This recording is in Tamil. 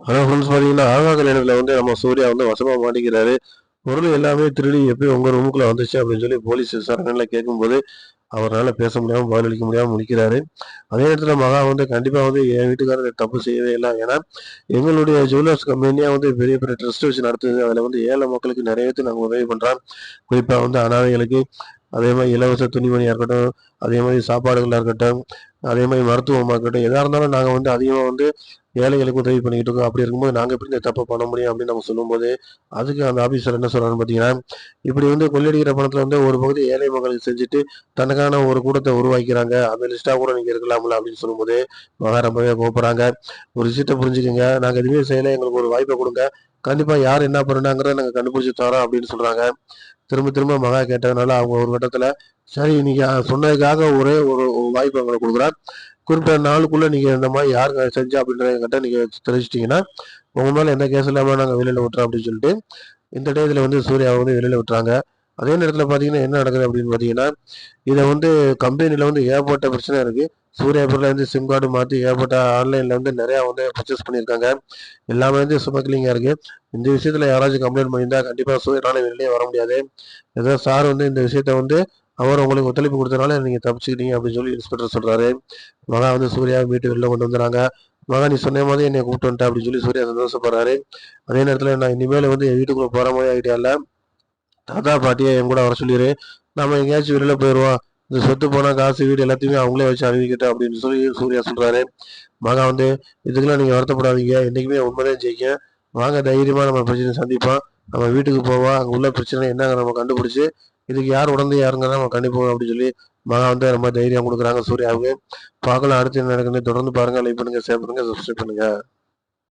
ஆனால் ஃப்ரெண்ட்ஸ் பார்த்தீங்கன்னா ஆகா நினைவில் வந்து நம்ம சூர்யா வந்து வசமாக மாட்டிக்கிறாரு. பொருள் எல்லாமே திருடி எப்படி உங்கள் ரூமுக்குள்ளே வந்துச்சு அப்படின்னு சொல்லி போலீஸ் விசாரணையில் கேட்கும்போது அவரால் பேச முடியாமல் பதிலளிக்க முடியாமல் முடிக்கிறாரு அதே நேரத்தில் மகா வந்து கண்டிப்பாக வந்து என் வீட்டுக்காரர் தப்பு செய்யவே இல்லை. ஏன்னா எங்களுடைய ஜுவல்லர்ஸ் கம்பெனியாக வந்து பெரிய பெரிய ட்ரஸ்ட் வச்சு நடத்துது. அதில் வந்து ஏழை மக்களுக்கு நிறைய பேர் நாங்கள் உதவி பண்ணுறோம் குறிப்பாக வந்து அனாதைகளுக்கு அதே மாதிரி இலவச துணிமணியாக இருக்கட்டும் அதே மாதிரி சாப்பாடுகளாக இருக்கட்டும் அதே மாதிரி மருத்துவமாக இருக்கட்டும் எதாக இருந்தாலும் நாங்கள் வந்து அதிகமாக வந்து ஏழைகளுக்கு உதவி பண்ணிக்கிட்டு இருக்கோம். அப்படி இருக்கும்போது நாங்கள் எப்படி இந்த தப்பை பண்ண முடியும் அப்படின்னு நம்ம சொல்லும்போது அதுக்கு அந்த ஆஃபீஸர் என்ன சொல்கிறான்னு பார்த்தீங்கன்னா இப்படி வந்து கொள்ளடிக்கிற பணத்தில் வந்து ஒரு பகுதி ஏழை மக்களுக்கு செஞ்சுட்டு தனக்கான ஒரு கூட்டத்தை உருவாக்கிறாங்க. அந்த லிஸ்ட்டாக கூட நீங்கள் இருக்கலாம்ல அப்படின்னு சொல்லும்போது மகா ரொம்பவே கோப்புறாங்க ஒரு விஷயத்தை புரிஞ்சுக்கோங்க. நாங்கள் எதுவுமே செய்யலை. எங்களுக்கு ஒரு வாய்ப்பை கொடுங்க. கண்டிப்பாக யார் என்ன பண்ணுறாங்கிறத நாங்கள் கண்டுபிடிச்சி தரோம் அப்படின்னு சொல்கிறாங்க திரும்ப திரும்ப மகா கேட்டதுனால அவங்க ஒரு கட்டத்தில் சரி நீங்கள் சொன்னதுக்காக ஒரே ஒரு வாய்ப்பு எங்களுக்கு கொடுக்குறேன். குறிப்பிட்ட நாளுக்குள்ளே நீங்கள் இந்த மாதிரி யாருங்க செஞ்சா அப்படின்றத எங்கிட்ட நீங்கள் தெரிஞ்சிட்டீங்கன்னா உங்கள் மேலே எந்த கேஸ் இல்லாமல் நாங்கள் வெளியில் விட்டுறோம் அப்படின்னு சொல்லிட்டு இந்த டயத்துல வந்து சூர்யாவை வந்து வெளியில் விட்டுறாங்க. அதே நேரத்தில் பார்த்தீங்கன்னா என்ன நடக்குது அப்படின்னு பார்த்தீங்கன்னா இதை வந்து கம்பெனியில் வந்து ஏகப்பட்ட பிரச்சனை இருக்குது சூர்யா பேரில் வந்து சிம் கார்டு மாற்றி ஏகப்பட்ட ஆன்லைனில் வந்து நிறையா வந்து பர்ச்சேஸ் பண்ணியிருக்காங்க. எல்லாமே வந்து சுமக்கிலிங்காக இருக்குது இந்த விஷயத்தில் யாராச்சும் கம்ப்ளைண்ட் பண்ணியிருந்தா கண்டிப்பாக சூரியனால வெளியே வர முடியாது. ஏதோ சார் வந்து இந்த விஷயத்த வந்து அவர் உங்களுக்கு ஒத்துழைப்பு கொடுத்தனால நீங்கள் தப்பிச்சுக்கிட்டீங்க அப்படின்னு சொல்லி இன்ஸ்பெக்டர் சொல்கிறாரு மகா வந்து சூர்யா வீட்டு வெளில கொண்டு வந்துறாங்க. மகா நீ சொன்ன மாதிரி என்னை கூப்பிட்டு வந்துட்டேன் அப்படின்னு சொல்லி சூர்யா சந்தோஷப்படுறாரு. அதே நேரத்தில் நான் இனிமேல் வந்து என் வீட்டுக்குள்ளே போகிற மாதிரி ஐடியா இல்லை. தாத்தா பாட்டியை என் கூட வர சொல்லிடு நம்ம எங்கேயாச்சும் வெளியில் போயிடுவோம் இந்த சொத்து போனால் காசு வீடு எல்லாத்தையுமே அவங்களே வச்சு அறிவிக்கட்டும் அப்படின்னு சொல்லி சூர்யா சொல்கிறாரு மகா வந்து இதுக்கெல்லாம் நீங்கள் வருத்தப்படாதீங்க. என்றைக்குமே உண்மைதான் ஜெயிக்க. வாங்க தைரியமாக நம்ம பிரச்சனை சந்திப்போம். நம்ம வீட்டுக்கு போவோம். அங்கே உள்ள பிரச்சனை என்னங்க நம்ம கண்டுபிடிச்சி இதுக்கு யார் உடந்து யாருங்க நம்ம கண்டிப்போம் அப்படின்னு சொல்லி மகா வந்து ரொம்ப தைரியம் கொடுக்குறாங்க சூர்யாவுக்கு. பார்க்கலாம் அடுத்து என்ன நடக்குதுன்னு தொடர்ந்து பாருங்க லைக் பண்ணுங்க ஷேர் பண்ணுங்கள் சப்ஸ்கிரைப் பண்ணுங்க.